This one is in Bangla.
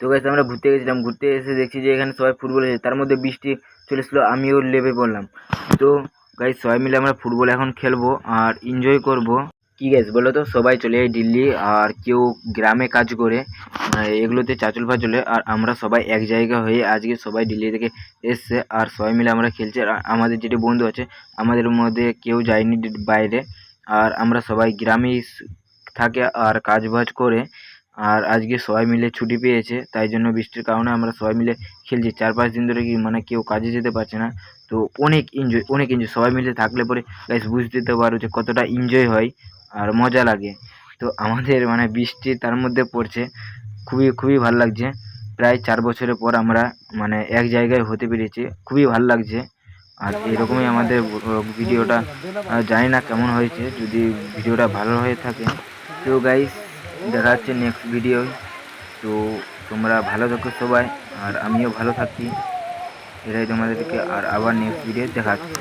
তো গাইস আমরা ঘুরতে গেছিলাম, ঘুরতে এসে দেখছি যে এখানে সবাই ফুটবল খেলছে। তার মধ্যে বৃষ্টি চলে এসেছিল আমিও লেবে পড়লাম। তো গাইস সবাই মিলে আমরা ফুটবল এখন খেলব আর এনজয় করব। কি গাইস বলো তো? সবাই চলে যায় দিল্লি আর কেউ গ্রামে কাজ করে এগুলোতে চাচল ফাচলে আর আমরা সবাই এক জায়গা হয়ে আজকে সবাই দিল্লি থেকে এসছে আর সবাই মিলে আমরা খেলছি। আর আমাদের যেটি বন্ধু আছে, আমাদের মধ্যে কেউ যায়নি বাইরে। আর আমরা সবাই গ্রামেই থাকে আর কাজ বাজ করে আর আজকে সবাই মিলে ছুটি পেয়েছে, তাই জন্য বৃষ্টির কারণে আমরা সবাই মিলে খেলছি। চার পাঁচ দিন ধরে কি মানে কেউ কাজে যেতে পারছে না। তো অনেক এনজয় অনেক এনজয় সবাই মিলে থাকলে পরে গাইস বুঝতে পারো যে কতটা এনজয় হয় আর মজা লাগে। তো আমাদের মানে বৃষ্টি তার মধ্যে পড়ছে, খুবই খুবই ভালো লাগছে। প্রায় চার বছরের পর আমরা মানে এক জায়গায় হতে পেরেছি, খুবই ভালো লাগছে। আর এরকমই আমাদের ভিডিওটা জানি না কেমন হয়েছে, যদি ভিডিওটা ভালো হয়ে থাকে। তো গাইস দেখা হচ্ছে নেক্সট ভিডিও তো তোমরা ভালো থাকো সবাই, আর আমিও ভালো থাকি এটাই তোমাদেরকে আর আবার নেক্সট ভিডিও দেখা হচ্ছে